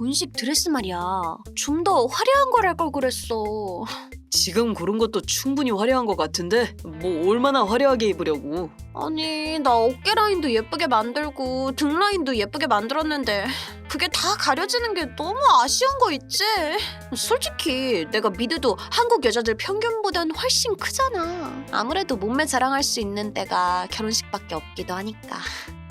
본식 드레스 말이야. 좀 더 화려한 걸 할 걸 그랬어. 지금 고른 것도 충분히 화려한 것 같은데 뭐 얼마나 화려하게 입으려고 아니 나 어깨 라인도 예쁘게 만들고 등 라인도 예쁘게 만들었는데 그게 다 가려지는 게 너무 아쉬운 거 있지? 솔직히 내가 미드도 한국 여자들 평균보단 훨씬 크잖아. 아무래도 몸매 자랑할 수 있는 때가 결혼식밖에 없기도 하니까.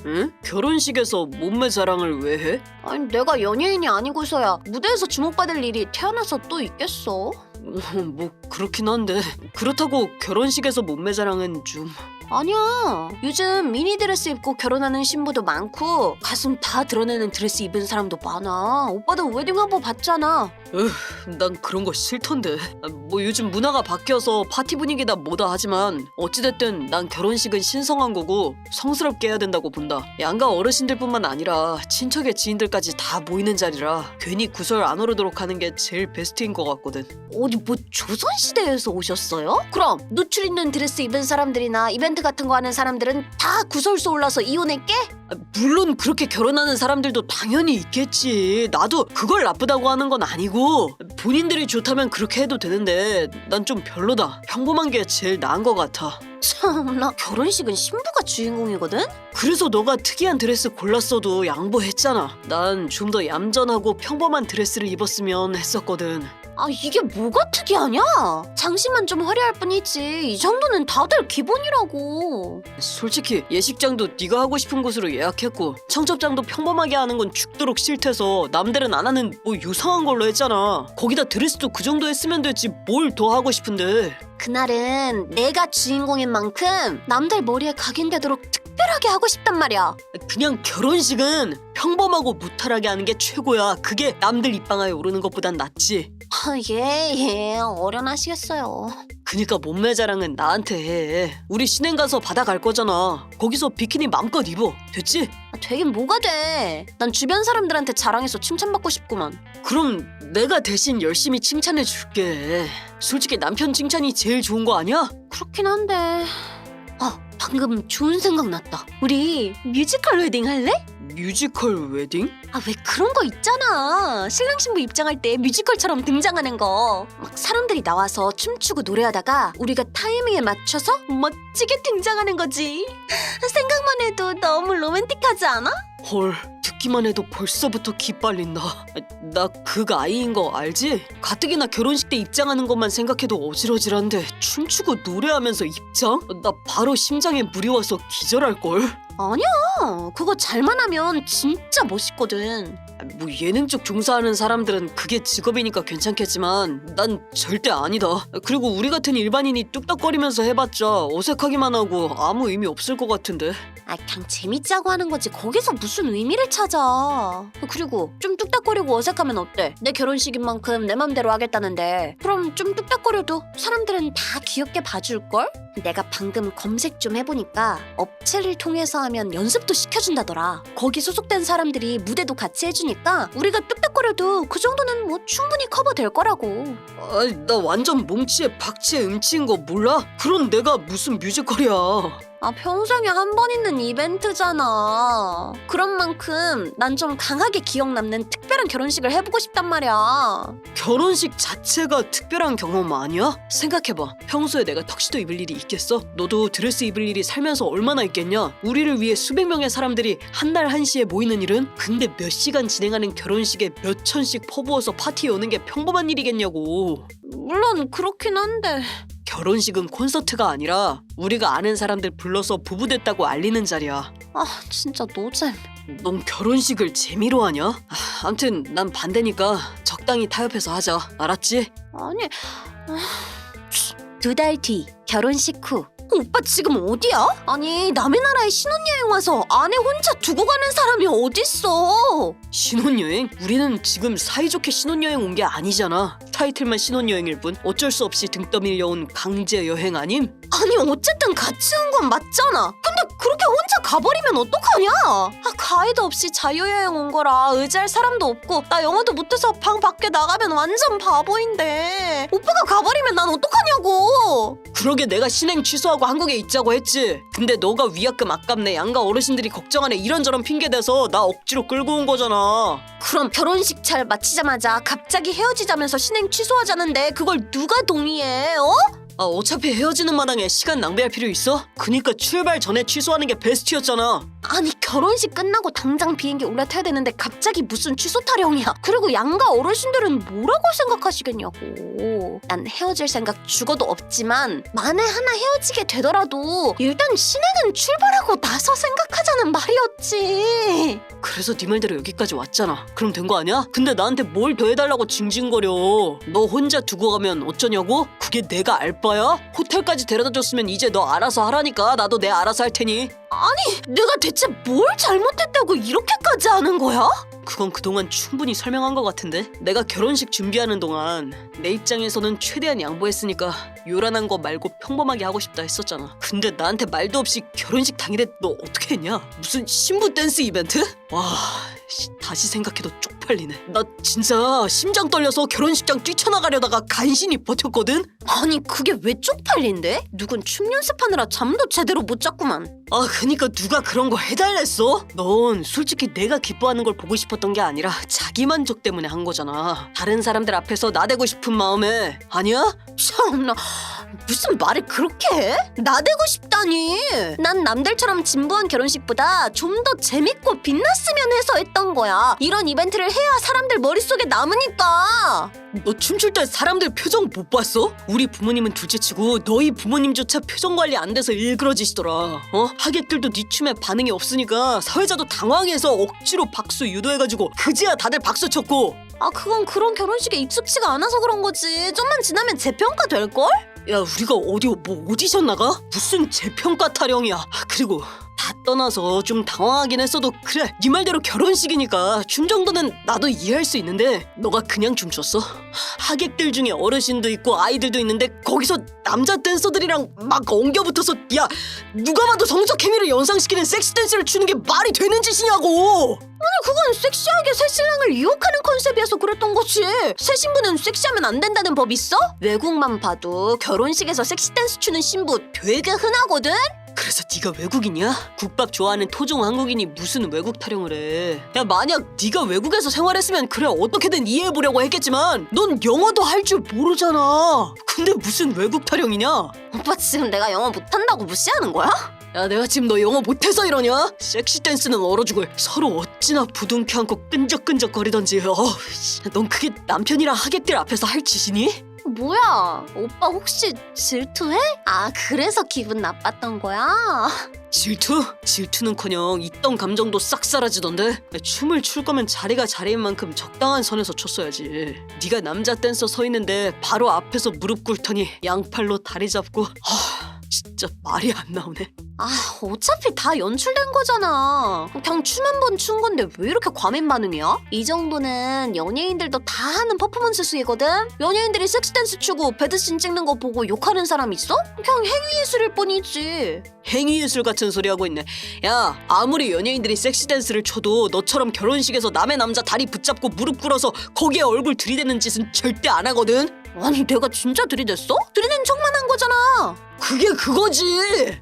응? 결혼식에서 몸매 자랑을 왜 해? 아니 내가 연예인이 아니고서야 무대에서 주목받을 일이 태어나서 또 있겠어? 어, 뭐 그렇긴 한데 그렇다고 결혼식에서 몸매 자랑은 좀 아니야. 요즘 미니 드레스 입고 결혼하는 신부도 많고 가슴 다 드러내는 드레스 입은 사람도 많아. 오빠도 웨딩 화보 봤잖아. 난 그런 거 싫던데. 아, 뭐 요즘 문화가 바뀌어서 파티 분위기다 뭐다 하지만 어찌됐든 난 결혼식은 신성한 거고 성스럽게 해야 된다고 본다. 양가 어르신들뿐만 아니라 친척의 지인들까지 다 모이는 자리라 괜히 구설 안 오르도록 하는 게 제일 베스트인 것 같거든. 어디 뭐 조선 시대에서 오셨어요? 그럼 노출 있는 드레스 입은 사람들이나 이벤트 같은 거 하는 사람들은 다 구설수 올라서 이혼했게? 아, 물론 그렇게 결혼하는 사람들도 당연히 있겠지. 나도 그걸 나쁘다고 하는 건 아니고 본인들이 좋다면 그렇게 해도 되는데 난 좀 별로다. 평범한 게 제일 나은 것 같아. 참나 결혼식은 신부가 주인공이거든? 그래서 너가 특이한 드레스 골랐어도 양보했잖아. 난 좀 더 얌전하고 평범한 드레스를 입었으면 했었거든. 아 이게 뭐가 특이하냐? 장식만 좀 화려할 뿐이지 이 정도는 다들 기본이라고 솔직히 예식장도 네가 하고 싶은 곳으로 예약했고 청첩장도 평범하게 하는 건 죽도록 싫대서 남들은 안 하는 뭐 유상한 걸로 했잖아. 거기다 드레스도 그 정도 했으면 됐지 뭘 더 하고 싶은데. 그날은 내가 주인공인 만큼 남들 머리에 각인되도록 특별하게 하고 싶단 말이야 그냥 결혼식은 평범하고 무탈하게 하는 게 최고야. 그게 남들 입방아에 오르는 것보단 낫지. 예 예 어련하시겠어요 그니까 몸매 자랑은 나한테 해. 우리 신행 가서 바다 갈 거잖아. 거기서 비키니 맘껏 입어. 됐지? 아, 되긴 뭐가 돼. 난 주변 사람들한테 자랑해서 칭찬받고 싶구만. 그럼 내가 대신 열심히 칭찬해 줄게. 솔직히 남편 칭찬이 제일 좋은 거 아니야? 그렇긴 한데. 아, 방금 좋은 생각 났다. 우리 뮤지컬 웨딩 할래? 뮤지컬 웨딩? 아, 왜 그런 거 있잖아. 신랑 신부 입장할 때 뮤지컬처럼 등장하는 거. 막 사람들이 나와서 춤추고 노래하다가 우리가 타이밍에 맞춰서 멋지게 등장하는 거지. 생각만 해도 너무 로맨틱하지 않아? 헐, 듣기만 해도 벌써부터 기빨린다. 나 그 아이인 거 알지? 가뜩이나 결혼식 때 입장하는 것만 생각해도 어지러질한데 춤추고 노래하면서 입장? 나 바로 심장에 물이 와서 기절할걸? 아니야. 그거 잘만 하면 진짜 멋있거든. 뭐 예능 쪽 종사하는 사람들은 그게 직업이니까 괜찮겠지만 난 절대 아니다. 그리고 우리 같은 일반인이 뚝딱거리면서 해봤자 어색하기만 하고 아무 의미 없을 것 같은데. 아, 그냥 재밌자고 하는 거지. 거기서 무슨 의미를 찾아. 그리고 좀 뚝딱거리고 어색하면 어때? 내 결혼식인 만큼 내 맘대로 하겠다는데. 그럼 좀 뚝딱거려도 사람들은 다 귀엽게 봐줄걸? 내가 방금 검색 좀 해보니까 업체를 통해서 하면 연습도 시켜준다더라. 거기 소속된 사람들이 무대도 같이 해주니까 우리가 뚝딱거려도 그 정도는 뭐 충분히 커버될 거라고. 아이, 나 완전 몸치에 박치에 음치인 거 몰라? 그런 내가 무슨 뮤지컬이야. 아, 평생에 한 번 있는 이벤트잖아. 그런 만큼 난 좀 강하게 기억 남는 특별한 결혼식을 해보고 싶단 말이야. 결혼식 자체가 특별한 경험 아니야? 생각해봐. 평소에 내가 턱시도 입을 일이 있겠어? 너도 드레스 입을 일이 살면서 얼마나 있겠냐? 우리를 위해 수백 명의 사람들이 한 날 한시에 모이는 일은? 근데 몇 시간 진행하는 결혼식에 몇 천씩 퍼부어서 파티 여는 게 평범한 일이겠냐고. 물론 그렇긴 한데. 결혼식은 콘서트가 아니라 우리가 아는 사람들 불러서 부부됐다고 알리는 자리야. 아, 진짜 노잼. 넌 결혼식을 재미로 하냐? 아, 암튼 난 반대니까 적당히 타협해서 하자. 알았지? 아니. 두 달 뒤, 결혼식 후. 오빠 지금 어디야? 아니, 남의 나라에 신혼여행 와서 아내 혼자 두고 가는 사람이 어딨어? 신혼여행? 우리는 지금 사이좋게 신혼여행 온 게 아니잖아. 타이틀만 신혼여행일 뿐 어쩔 수 없이 등 떠밀려 온 강제 여행 아님? 아니 어쨌든 같이 온 건 맞잖아. 근데 그렇게 혼자 가버리면 어떡하냐? 아 가이드 없이 자유여행 온 거라 의지할 사람도 없고 나 영어도 못해서 방 밖에 나가면 완전 바보인데 오빠가 가버리면 난 어떡하냐고. 그러게 내가 신행 취소하고 한국에 있자고 했지. 근데 너가 위약금 아깝네. 양가 어르신들이 걱정하네. 이런저런 핑계 대서 나 억지로 끌고 온 거잖아. 그럼 결혼식 잘 마치자마자 갑자기 헤어지자면서 신행 취소하자는데 그걸 누가 동의해? 어? 아 어차피 헤어지는 마당에 시간 낭비할 필요 있어? 그니까 출발 전에 취소하는 게 베스트였잖아. 아니 결혼식 끝나고 당장 비행기 올라타야 되는데 갑자기 무슨 취소 타령이야 그리고 양가 어르신들은 뭐라고 생각하시겠냐고 난 헤어질 생각 죽어도 없지만 만에 하나 헤어지게 되더라도 일단 신행은 출발하고 나서 생각하자는 말이었지 그래서 네 말대로 여기까지 왔잖아. 그럼 된 거 아니야? 근데 나한테 뭘 더 해달라고 징징거려. 너 혼자 두고 가면 어쩌냐고? 그게 내가 알 바야? 호텔까지 데려다 줬으면 이제 너 알아서 하라니까. 나도 내 알아서 할 테니. 내가 대체 뭘 잘못했다고 이렇게까지 하는 거야? 그건 그동안 충분히 설명한 것 같은데 내가 결혼식 준비하는 동안 내 입장에서는 최대한 양보했으니까 요란한 거 말고 평범하게 하고 싶다 했었잖아 근데 나한테 말도 없이 결혼식 당일에 너 어떻게 했냐? 무슨 신부 댄스 이벤트? 와 씨, 다시 생각해도 쪽팔리네 나 진짜 심장 떨려서 결혼식장 뛰쳐나가려다가 간신히 버텼거든? 아니 그게 왜 쪽팔린데? 누군 춤 연습하느라 잠도 제대로 못 잤구만 아 그니까 누가 그런 거 해달랬어? 넌 솔직히 내가 기뻐하는 걸 보고 싶었던 게 아니라 자기 만족 때문에 한 거잖아 다른 사람들 앞에서 나대고 싶은 마음에 아니야? 참나 무슨 말을 그렇게 해? 나대고 싶다니 난 남들처럼 진부한 결혼식보다 좀 더 재밌고 빛났으면 해서 했던 거야 이런 이벤트를 해야 사람들 머릿속에 남으니까 너 춤출 때 사람들 표정 못 봤어? 우리 부모님은 둘째치고 너희 부모님조차 표정 관리 안 돼서 일그러지시더라 어? 하객들도 네 춤에 반응이 없으니까 사회자도 당황해서 억지로 박수 유도해가지고 그제야 다들 박수 쳤고 아 그건 그런 결혼식에 익숙치가 않아서 그런 거지 좀만 지나면 재평가 될걸? 야 우리가 어디 뭐 오디션 나가? 무슨 재평가 타령이야 아, 그리고 다 떠나서 좀 당황하긴 했어도 그래 네 말대로 결혼식이니까 춤 정도는 나도 이해할 수 있는데 너가 그냥 춤췄어? 하객들 중에 어르신도 있고 아이들도 있는데 거기서 남자 댄서들이랑 막 엉겨붙어서 야 누가 봐도 성적 케미를 연상시키는 섹시 댄스를 추는 게 말이 되는 짓이냐고 아니 그건 섹시하게 새 신랑을 유혹하는 컨셉이어서 그랬던 거지 새 신부는 섹시하면 안 된다는 법 있어? 외국만 봐도 결혼식에서 섹시 댄스 추는 신부 되게 흔하거든? 그래서 네가 외국인이야? 국밥 좋아하는 토종 한국인이 무슨 외국 타령을 해? 야 만약 네가 외국에서 생활했으면 그래 어떻게든 이해해보려고 했겠지만 넌 영어도 할 줄 모르잖아. 근데 무슨 외국 타령이냐? 오빠 지금 내가 영어 못한다고 무시하는 거야? 야 내가 지금 너 영어 못해서 이러냐? 섹시 댄스는 얼어 죽을 서로 어찌나 부둥켜 안고 끈적끈적 거리던지 어, 씨. 넌 그게 남편이랑 하객들 앞에서 할 짓이니? 뭐야 오빠 혹시 질투해? 아 그래서 기분 나빴던 거야? 질투? 질투는커녕 있던 감정도 싹 사라지던데 춤을 출 거면 자리가 자리인 만큼 적당한 선에서 췄어야지 네가 남자 댄서 서 있는데 바로 앞에서 무릎 꿇더니 양팔로 다리 잡고 하, 진짜 말이 안 나오네 아 어차피 다 연출된 거잖아 그냥 춤 한 번 춘 건데 왜 이렇게 과민 반응이야? 이 정도는 연예인들도 다 하는 퍼포먼스 수이거든? 연예인들이 섹스댄스 추고 배드신 찍는 거 보고 욕하는 사람 있어? 그냥 행위예술일 뿐이지 행위예술 같은 소리 하고 있네 야 아무리 연예인들이 섹시 댄스를 춰도 너처럼 결혼식에서 남의 남자 다리 붙잡고 무릎 꿇어서 거기에 얼굴 들이대는 짓은 절대 안 하거든 아니 내가 진짜 들이댔어? 들이댄 척만 한 거잖아 그게 그거지.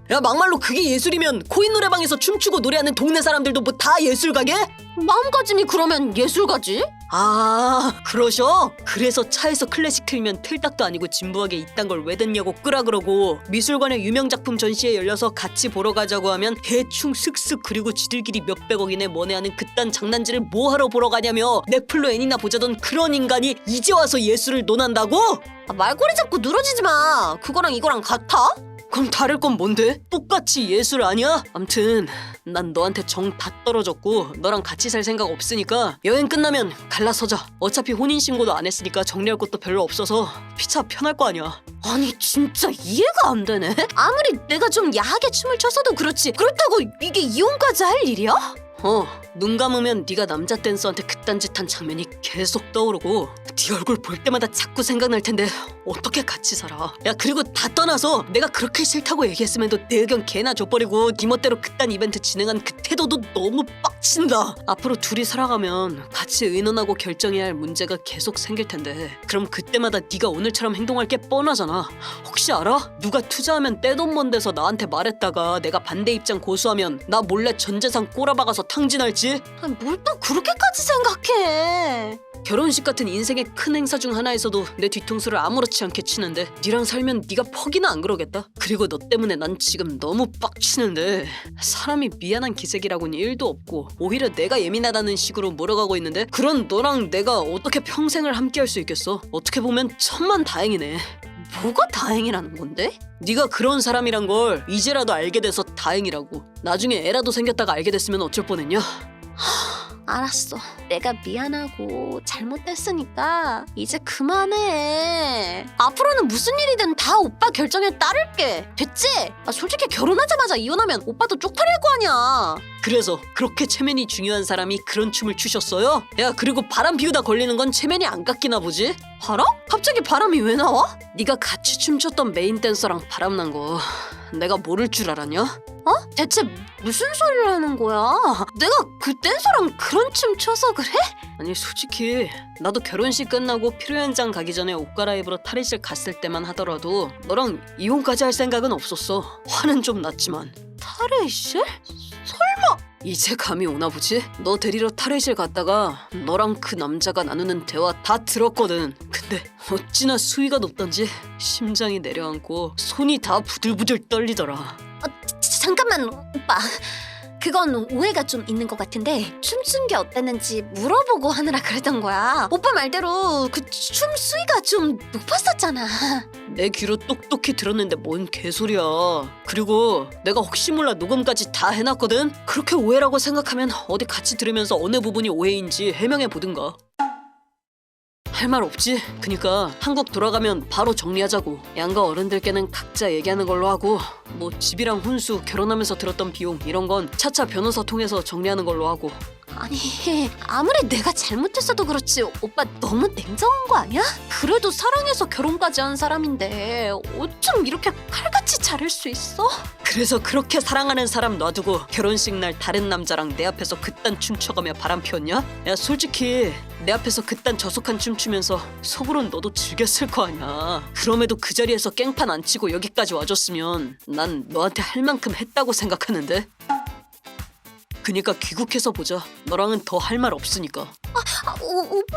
야 막말로 그게 예술이면 코인 노래방에서 춤추고 노래하는 동네 사람들도 뭐 다 예술가게? 마음가짐이 그러면 예술가지? 아 그러셔? 그래서 차에서 클래식 틀면 틀딱도 아니고 진부하게 이딴 걸 왜 듣냐고 끄라 그러고 미술관에 유명 작품 전시회 열려서 같이 보러 가자고 하면 대충 슥슥 그리고 지들끼리 몇백억이네 뭐네 하는 그딴 장난질을 뭐하러 보러 가냐며 넷플로 애니나 보자던 그런 인간이 이제 와서 예술을 논한다고? 아, 말꼬리 잡고 늘어지지 마 그거랑 이거랑 같아? 그럼 다를 건 뭔데? 똑같이 예술 아니야? 암튼 난 너한테 정 다 떨어졌고 너랑 같이 살 생각 없으니까 여행 끝나면 갈라서자 어차피 혼인신고도 안 했으니까 정리할 것도 별로 없어서 피차 편할 거 아니야 아니 진짜 이해가 안 되네 아무리 내가 좀 야하게 춤을 췄어도 그렇지 그렇다고 이게 이혼까지 할 일이야? 어, 눈 감으면 네가 남자 댄서한테 그딴 짓 한 장면이 계속 떠오르고 네 얼굴 볼 때마다 자꾸 생각날 텐데 어떻게 같이 살아? 야 그리고 다 떠나서 내가 그렇게 싫다고 얘기했음에도 내 의견 개나 줘버리고 네 멋대로 그딴 이벤트 진행한 그 태도도 너무 빡친다. 앞으로 둘이 살아가면 같이 의논하고 결정해야 할 문제가 계속 생길 텐데 그럼 그때마다 네가 오늘처럼 행동할 게 뻔하잖아. 혹시 알아? 누가 투자하면 떼돈 먼 데서 나한테 말했다가 내가 반대 입장 고수하면 나 몰래 전 재산 꼬라박아서 탕진할지? 뭘 또 그렇게까지 생각해? 결혼식 같은 인생의 큰 행사 중 하나에서도 내 뒤통수를 아무렇지 않게 치는데 니랑 살면 네가 퍽이나 안 그러겠다? 그리고 너 때문에 난 지금 너무 빡치는데 사람이 미안한 기색이라고는 일도 없고 오히려 내가 예민하다는 식으로 몰아가고 있는데 그런 너랑 내가 어떻게 평생을 함께 할 수 있겠어? 어떻게 보면 천만 다행이네 뭐가 다행이라는 건데? 네가 그런 사람이란 걸 이제라도 알게 돼서 다행이라고 나중에 애라도 생겼다가 알게 됐으면 어쩔 뻔했냐? 알았어. 내가 미안하고 잘못됐으니까 이제 그만해. 앞으로는 무슨 일이든 다 오빠 결정에 따를게. 됐지? 아, 솔직히 결혼하자마자 이혼하면 오빠도 쪽팔릴 거 아니야. 그래서 그렇게 체면이 중요한 사람이 그런 춤을 추셨어요? 야 그리고 바람 피우다 걸리는 건 체면이 안 깎이나 보지? 바람? 갑자기 바람이 왜 나와? 네가 같이 춤췄던 메인 댄서랑 바람난 거 내가 모를 줄 알았냐? 어? 대체 무슨 소리를 하는 거야? 내가 그 댄서랑 그런 춤 춰서 그래? 아니 솔직히 나도 결혼식 끝나고 피로연장 가기 전에 옷 갈아입으러 탈의실 갔을 때만 하더라도 너랑 이혼까지 할 생각은 없었어 화는 좀 났지만 탈의실? 이제 감이 오나 보지? 너 데리러 탈의실 갔다가 너랑 그 남자가 나누는 대화 다 들었거든. 근데 어찌나 수위가 높던지 심장이 내려앉고 손이 다 부들부들 떨리더라. 자, 잠깐만 오빠. 그건 오해가 좀 있는 것 같은데 춤춘 게 어땠는지 물어보고 하느라 그랬던 거야. 오빠 말대로 그 춤 수위가 좀 높았었잖아. 내 귀로 똑똑히 들었는데 뭔 개소리야. 그리고 내가 혹시 몰라 녹음까지 다 해놨거든? 그렇게 오해라고 생각하면 어디 같이 들으면서 어느 부분이 오해인지 해명해 보든가. 할 말 없지? 그니까 한국 돌아가면 바로 정리하자고. 양가 어른들께는 각자 얘기하는 걸로 하고 뭐 집이랑 혼수 결혼하면서 들었던 비용 이런 건 차차 변호사 통해서 정리하는 걸로 하고 아니 아무리 내가 잘못했어도 그렇지 오빠 너무 냉정한 거 아니야? 그래도 사랑해서 결혼까지 한 사람인데 어쩜 이렇게 칼같이 자를 수 있어? 그래서 그렇게 사랑하는 사람 놔두고 결혼식 날 다른 남자랑 내 앞에서 그딴 춤춰가며 바람 피웠냐? 야 솔직히 내 앞에서 그딴 저속한 춤 추면서 속으론 너도 즐겼을 거 아니야 그럼에도 그 자리에서 깽판 안 치고 여기까지 와줬으면 난 너한테 할 만큼 했다고 생각하는데 그니까 귀국해서 보자 너랑은 더 할 말 없으니까 아, 오, 오빠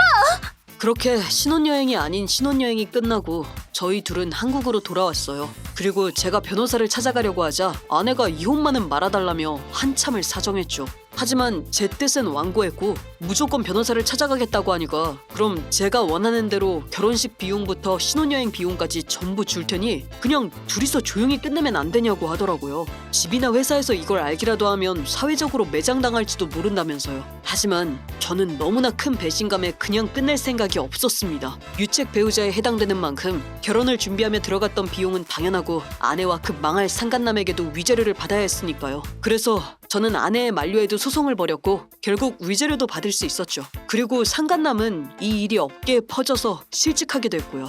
그렇게 신혼여행이 아닌 신혼여행이 끝나고 저희 둘은 한국으로 돌아왔어요. 그리고 제가 변호사를 찾아가려고 하자 아내가 이혼만은 말아달라며 한참을 사정했죠. 하지만 제 뜻은 완고했고 무조건 변호사를 찾아가겠다고 하니까 그럼 제가 원하는 대로 결혼식 비용부터 신혼여행 비용까지 전부 줄 테니 그냥 둘이서 조용히 끝내면 안 되냐고 하더라고요. 집이나 회사에서 이걸 알기라도 하면 사회적으로 매장당할지도 모른다면서요. 하지만 저는 너무나 큰 배신감에 그냥 끝낼 생각이 없었습니다. 유책 배우자에 해당되는 만큼 결혼을 준비하며 들어갔던 비용은 당연하고 아내와 그 망할 상간남에게도 위자료를 받아야 했으니까요. 그래서 저는 아내의 만료에도 소송을 벌였고 결국 위자료도 받을 수 있었죠. 그리고 상간남은 이 일이 업계에 퍼져서 실직하게 됐고요.